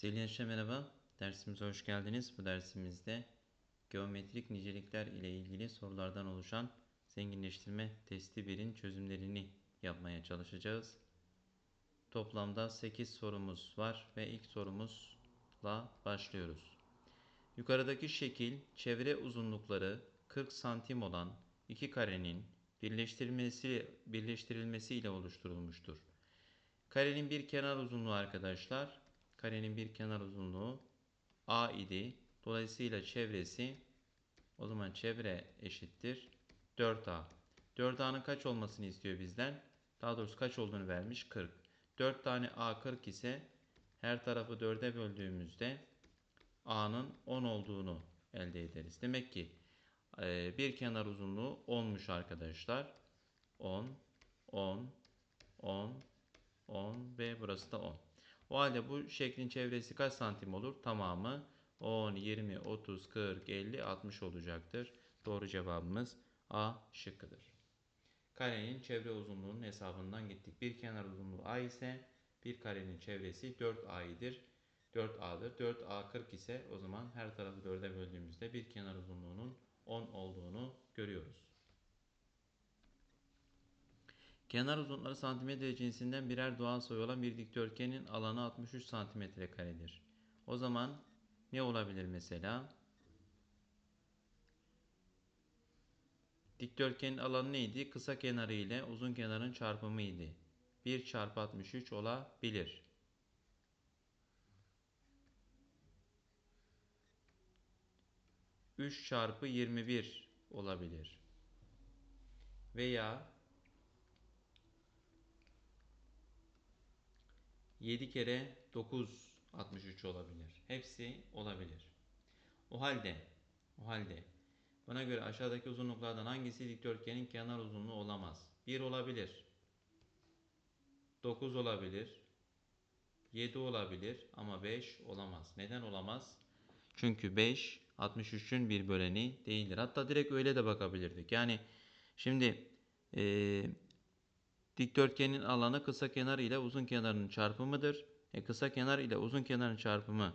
Sevgili merhaba. Dersimize hoş geldiniz. Bu dersimizde geometrik nicelikler ile ilgili sorulardan oluşan zenginleştirme testi 1'in çözümlerini yapmaya çalışacağız. Toplamda 8 sorumuz var ve ilk sorumuzla başlıyoruz. Yukarıdaki şekil çevre uzunlukları 40 santim olan iki karenin birleştirilmesi, birleştirilmesi ile oluşturulmuştur. Karenin bir kenar uzunluğu arkadaşlar. Karenin bir kenar uzunluğu A idi. Dolayısıyla çevresi o zaman çevre eşittir 4A. 4A'nın kaç olmasını istiyor bizden? Daha doğrusu kaç olduğunu vermiş? 40. 4 tane A 40 ise her tarafı 4'e böldüğümüzde A'nın 10 olduğunu elde ederiz. Demek ki e, bir kenar uzunluğu 10'muş arkadaşlar. 10, 10, 10, 10 ve burası da 10. O halde bu şeklin çevresi kaç santim olur? Tamamı 10, 20, 30, 40, 50, 60 olacaktır. Doğru cevabımız A şıkkıdır. Karenin çevre uzunluğunun hesabından gittik. Bir kenar uzunluğu A ise bir karenin çevresi 4A'ydır. 4A'dır. 4A 40 ise o zaman her tarafı 4'e böldüğümüzde bir kenar uzunluğunun 10 olduğunu görüyoruz. Kenar uzunlukları santimetre cinsinden birer doğal sayı olan bir dikdörtgenin alanı 63 santimetre karedir. O zaman ne olabilir mesela? Dikdörtgenin alanı neydi? Kısa kenarı ile uzun kenarın çarpımıydı. 1 çarpı 63 olabilir. Üç çarpı 21 olabilir. Veya 7 kere 9 63 olabilir. Hepsi olabilir. O halde o halde buna göre aşağıdaki uzunluklardan hangisi dikdörtgenin kenar uzunluğu olamaz? 1 olabilir. 9 olabilir. 7 olabilir ama 5 olamaz. Neden olamaz? Çünkü 5 63'ün bir böleni değildir. Hatta direkt öyle de bakabilirdik. Yani şimdi eee Dikdörtgenin alanı kısa kenar ile uzun kenarının çarpımıdır. E kısa kenar ile uzun kenarın çarpımı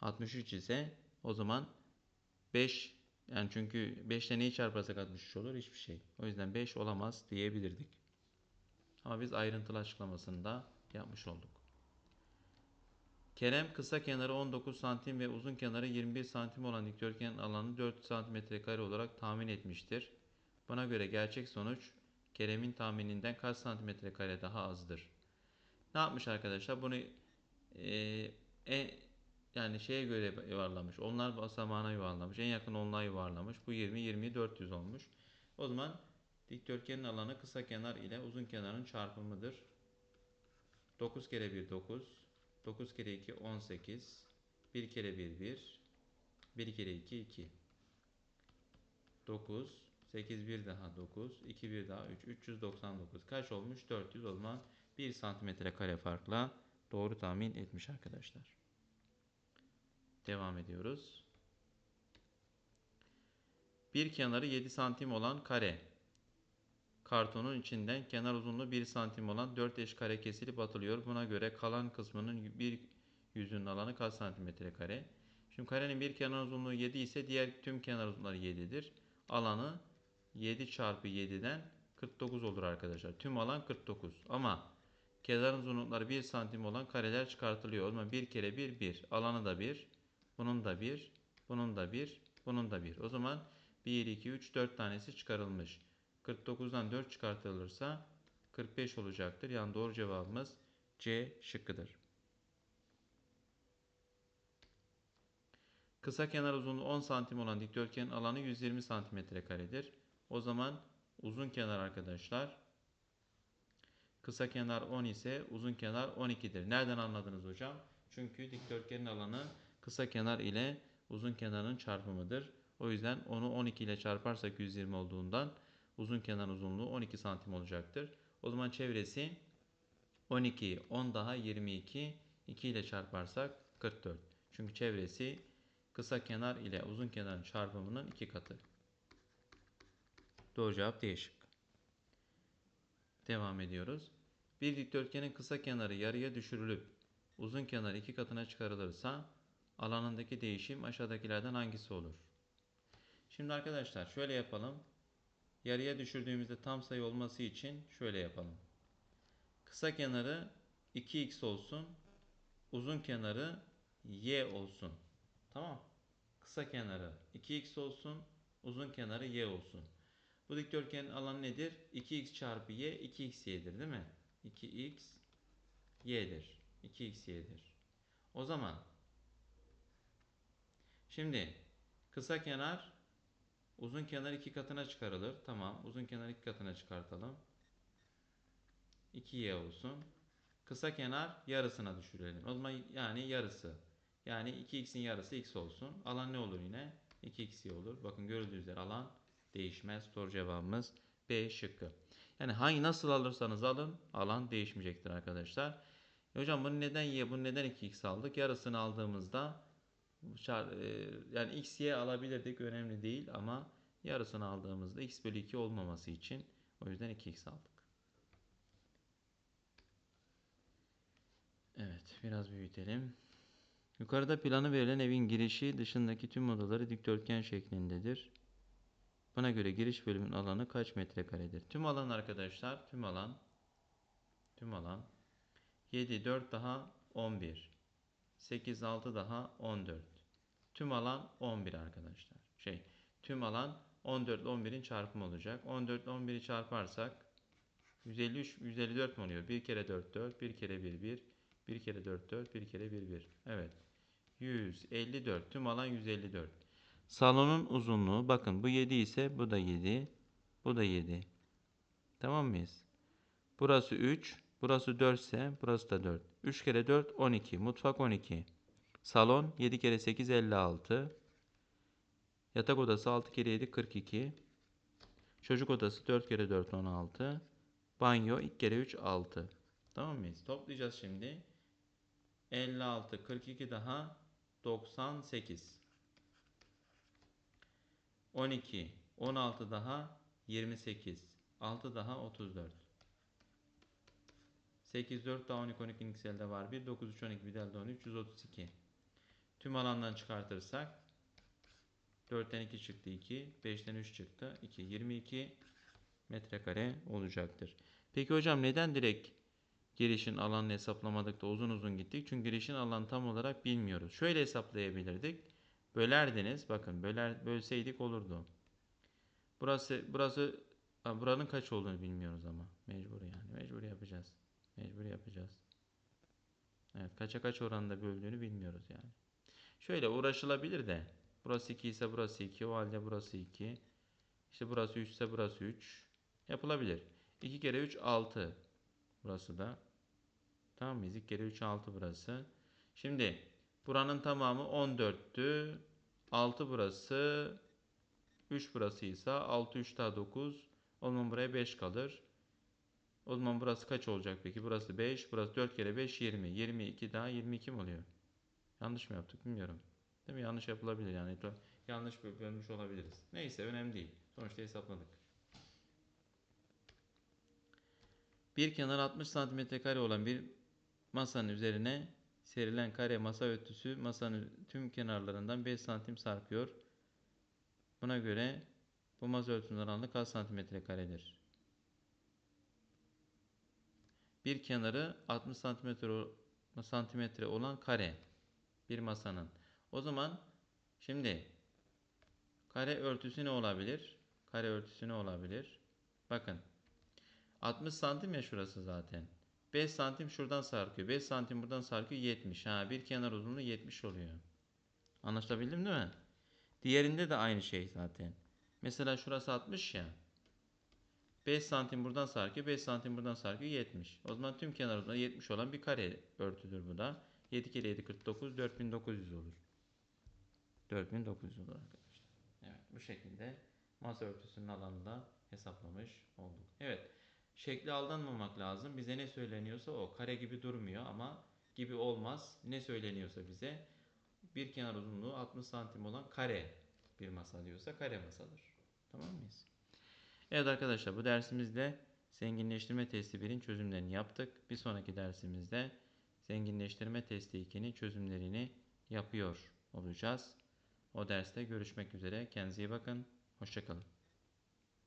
63 ise o zaman 5 yani çünkü 5 ile neyi çarparsak 63 olur? Hiçbir şey. O yüzden 5 olamaz diyebilirdik. Ama biz ayrıntılı açıklamasını da yapmış olduk. Kerem kısa kenarı 19 santim ve uzun kenarı 21 santim olan dikdörtgenin alanı 4 santimetre kare olarak tahmin etmiştir. Buna göre gerçek sonuç Kerem'in tahmininden kaç santimetre kare daha azdır? Ne yapmış arkadaşlar? Bunu e, e, yani şeye göre yuvarlamış. Onlar basamağına yuvarlamış. En yakın onluğa yuvarlamış. Bu 20, 20, 400 olmuş. O zaman dikdörtgenin alanı kısa kenar ile uzun kenarın çarpımıdır. 9 kere 1 9. 9 kere 2 18. 1 kere 1 1. 1 kere 2 2. 9 8 1 daha 9. 2 1 daha 3. 399. Kaç olmuş? 400 o zaman 1 santimetre kare farkla doğru tahmin etmiş arkadaşlar. Devam ediyoruz. Bir kenarı 7 santim olan kare. Kartonun içinden kenar uzunluğu 1 santim olan 4 eş kare kesilip atılıyor. Buna göre kalan kısmının bir yüzünün alanı kaç santimetre kare? Şimdi karenin bir kenar uzunluğu 7 ise diğer tüm kenar uzunlukları 7'dir. Alanı 7 çarpı 7'den 49 olur arkadaşlar. Tüm alan 49. Ama kenar uzunlukları 1 santim olan kareler çıkartılıyor. O zaman 1 kere 1 1. Alanı da 1. Bunun da 1. Bunun da 1. Bunun da 1. O zaman 1, 2, 3, 4 tanesi çıkarılmış. 49'dan 4 çıkartılırsa 45 olacaktır. Yani doğru cevabımız C şıkkıdır. Kısa kenar uzunluğu 10 santim olan dikdörtgenin alanı 120 santimetre karedir. O zaman uzun kenar arkadaşlar. Kısa kenar 10 ise uzun kenar 12'dir. Nereden anladınız hocam? Çünkü dikdörtgenin alanı kısa kenar ile uzun kenarın çarpımıdır. O yüzden onu 12 ile çarparsak 120 olduğundan uzun kenar uzunluğu 12 santim olacaktır. O zaman çevresi 12, 10 daha 22, 2 ile çarparsak 44. Çünkü çevresi kısa kenar ile uzun kenarın çarpımının iki katı. Doğru cevap değişik. Devam ediyoruz. Bir dikdörtgenin kısa kenarı yarıya düşürülüp uzun kenar iki katına çıkarılırsa alanındaki değişim aşağıdakilerden hangisi olur? Şimdi arkadaşlar şöyle yapalım. Yarıya düşürdüğümüzde tam sayı olması için şöyle yapalım. Kısa kenarı 2x olsun. Uzun kenarı y olsun. Tamam. Kısa kenarı 2x olsun. Uzun kenarı y olsun. Bu dikdörtgenin alanı nedir? 2x çarpı y 2x y'dir değil mi? 2x y'dir. 2x y'dir. O zaman şimdi kısa kenar uzun kenar iki katına çıkarılır. Tamam. Uzun kenar iki katına çıkartalım. 2y olsun. Kısa kenar yarısına düşürelim. O zaman yani yarısı. Yani 2x'in yarısı x olsun. Alan ne olur yine? 2xy olur. Bakın görüldüğü üzere alan değişmez. Doğru cevabımız B şıkkı. Yani hangi nasıl alırsanız alın alan değişmeyecektir arkadaşlar. E hocam bunu neden y, bunu neden 2x aldık? Yarısını aldığımızda e, yani x y alabilirdik önemli değil ama yarısını aldığımızda x bölü 2 olmaması için o yüzden 2x aldık. Evet biraz büyütelim. Yukarıda planı verilen evin girişi dışındaki tüm odaları dikdörtgen şeklindedir. Buna göre giriş bölümün alanı kaç metrekaredir? Tüm alan arkadaşlar, tüm alan tüm alan 7 4 daha 11. 8 6 daha 14. Tüm alan 11 arkadaşlar. Şey, tüm alan 14 ile 11'in çarpımı olacak. 14 ile 11'i çarparsak 153 154 mi oluyor? 1 kere 4 4, 1 kere 1 1, 1 kere 4 4, 1 kere 1 1. Evet. 154. Tüm alan 154. Salonun uzunluğu bakın bu 7 ise bu da 7. Bu da 7. Tamam mıyız? Burası 3. Burası 4 ise burası da 4. 3 kere 4 12. Mutfak 12. Salon 7 kere 8 56. Yatak odası 6 kere 7 42. Çocuk odası 4 kere 4 16. Banyo 2 kere 3 6. Tamam mıyız? Toplayacağız şimdi. 56 42 daha 98. 12 16 daha 28. 6 daha 34. 8 4 daha 12 12 12 elde var 1 9 3 12 bir de elde 13 132. Tüm alandan çıkartırsak 4'ten 2 çıktı 2, 5'ten 3 çıktı 2, 22 metrekare olacaktır. Peki hocam neden direkt girişin alanını hesaplamadık da uzun uzun gittik? Çünkü girişin alanı tam olarak bilmiyoruz. Şöyle hesaplayabilirdik. Bölerdiniz. Bakın böler bölseydik olurdu. Burası burası buranın kaç olduğunu bilmiyoruz ama mecbur yani. Mecbur yapacağız. Mecbur yapacağız. Evet kaça kaç oranda böldüğünü bilmiyoruz yani. Şöyle uğraşılabilir de burası 2 ise burası 2 o halde burası 2. İşte burası 3 ise burası 3. Yapılabilir. 2 kere 3 6. Burası da. Tamam mıyız? 2 kere 3 6 burası. Şimdi buranın tamamı 14'tü. 6 burası. 3 burası ise 6 3 daha 9. O zaman buraya 5 kalır. O zaman burası kaç olacak peki? Burası 5. Burası 4 kere 5 20. 22 daha 22 mi oluyor? Yanlış mı yaptık bilmiyorum. Değil mi? Yanlış yapılabilir yani. Yanlış böl- bölmüş olabiliriz. Neyse önemli değil. Sonuçta hesapladık. Bir kenar 60 santimetre kare olan bir masanın üzerine serilen kare masa örtüsü masanın tüm kenarlarından 5 santim sarkıyor. Buna göre bu masa örtüsünün alanı kaç santimetre karedir? Bir kenarı 60 santimetre santimetre olan kare bir masanın. O zaman şimdi kare örtüsü ne olabilir? Kare örtüsü ne olabilir? Bakın 60 santim ya şurası zaten. 5 santim şuradan sarkıyor. 5 santim buradan sarkıyor 70. Ha bir kenar uzunluğu 70 oluyor. Anlaşılabildim değil mi? Diğerinde de aynı şey zaten. Mesela şurası 60 ya. 5 santim buradan sarkıyor. 5 santim buradan sarkıyor 70. O zaman tüm kenar uzunluğu 70 olan bir kare örtüdür bu da. 7 kere 7 49 4900 olur. 4900 olur arkadaşlar. Evet bu şekilde masa örtüsünün alanını da hesaplamış olduk. Evet şekli aldanmamak lazım. Bize ne söyleniyorsa o. Kare gibi durmuyor ama gibi olmaz. Ne söyleniyorsa bize bir kenar uzunluğu 60 santim olan kare bir masa diyorsa kare masadır. Tamam mıyız? Evet arkadaşlar bu dersimizde zenginleştirme testi 1'in çözümlerini yaptık. Bir sonraki dersimizde zenginleştirme testi 2'nin çözümlerini yapıyor olacağız. O derste görüşmek üzere. Kendinize iyi bakın. Hoşçakalın.